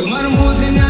তোমার মধ্যে না